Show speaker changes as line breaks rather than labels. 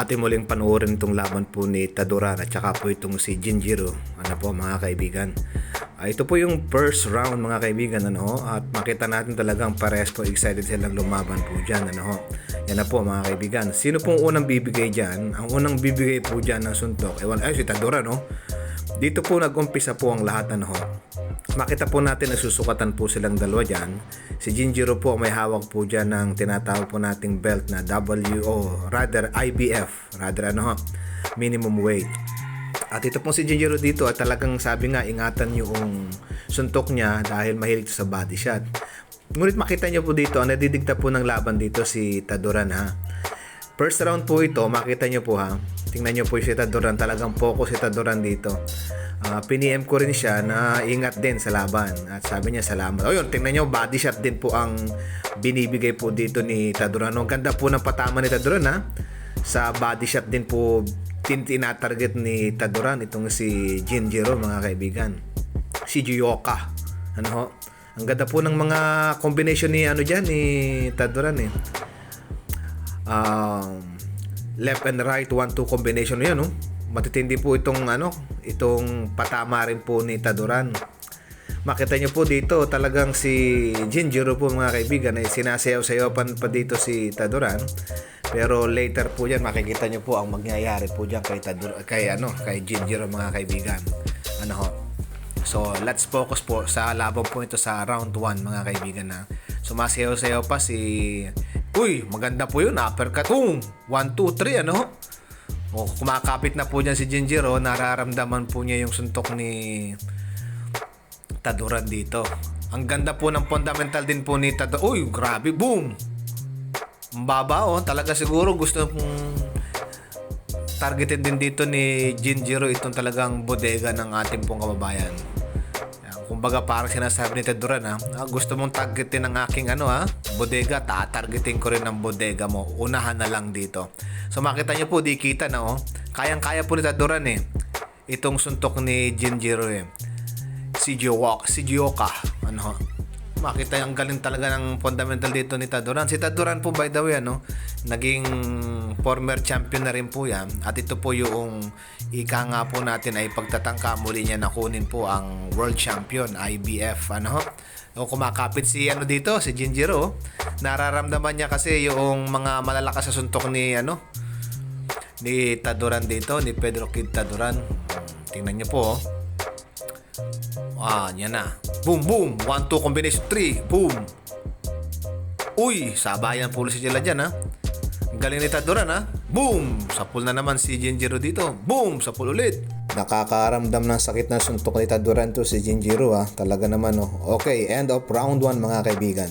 ating muling panoorin itong laban po ni Taduran at saka po itong si Jinjiro. Ano po mga kaibigan. Ah, ito po yung first round mga kaibigan ano at makita natin talagang pares po excited silang lumaban po dyan ano ho. Yan na po mga kaibigan. Sino pong unang bibigay dyan? Ang unang bibigay po dyan ng suntok. Ewan, ay si Taduran no? Dito po nag-umpisa po ang lahat ano ho. Makita po natin nagsusukatan po silang dalawa dyan. Si Jinjiro po may hawak po dyan ng tinatawag po nating belt na WO, rather IBF, rather ano ho, minimum weight. At ito pong si Jinjiro dito at talagang sabi nga ingatan yung suntok niya dahil mahilig sa body shot. Ngunit makita niyo po dito, nadidigta po ng laban dito si Taduran ha. First round po ito, makita niyo po ha. Tingnan niyo po si Taduran, talagang focus si Taduran dito. Ah, piniem ko rin siya na ingat din sa laban. At sabi niya salamat. O yun, tingnan niyo, body shot din po ang binibigay po dito ni Taduran. Ang ganda po ng patama ni Taduran ha. Sa body shot din po tin tinatarget ni Taduran itong si Jinjiro mga kaibigan. Si Juyoka. Ano ho? Ang ganda po ng mga combination ni ano diyan ni Taduran eh. Um, left and right 1-2 combination 'yan no. Matitindi po itong ano, itong patama rin po ni Taduran. Makita niyo po dito talagang si Jinjiro po mga kaibigan ay sinasayaw-sayaw pa, dito si Taduran. Pero later po yan makikita niyo po ang mangyayari po diyan kay Tadur kay ano, kay Jinjiro mga kaibigan. Ano ho? So, let's focus po sa laban po ito sa round 1 mga kaibigan na sumasayaw-sayaw pa si Uy, maganda po yun. Uppercut. Boom! 1, 2, 3 ano? O, kumakapit na po dyan si Jinjiro. Nararamdaman po niya yung suntok ni Taduran dito. Ang ganda po ng fundamental din po ni Taduran. Uy, grabe. Boom! Ang oh. Talaga siguro gusto pong targeted din dito ni Jinjiro itong talagang bodega ng ating pong kababayan. Kumbaga parang sinasabi ni Taduran ha, ah, gusto mong targetin ang aking ano ha, bodega, tatargetin ko rin ang bodega mo. Unahan na lang dito. So makita niyo po, di kita na oh. Kayang-kaya po ni Taduran eh. Itong suntok ni Jinjiro eh. Si Jiwok, si Jiyoka. Ano? Makita ang galing talaga ng fundamental dito ni Taduran. Si Taduran po by the way ano, naging former champion na rin po yan. At ito po yung ika nga po natin ay pagtatangka muli niya na kunin po ang world champion IBF ano. O kumakapit si ano dito, si Jinjiro. Nararamdaman niya kasi yung mga malalakas sa suntok ni ano ni Taduran dito, ni Pedro Kid Taduran. Tingnan niyo po oh. Ah, yan na. Boom, boom. 1-2 combination 3. Boom. Uy, sabayan po si Jella dyan, ha? Galing ni Taduran, ha? Boom! Sa pool na naman si Jinjiro dito. Boom! Sa pool ulit. Nakakaramdam ng sakit na suntok ni Taduran to si Jinjiro, ha? Talaga naman, oh. Okay, end of round 1, mga kaibigan.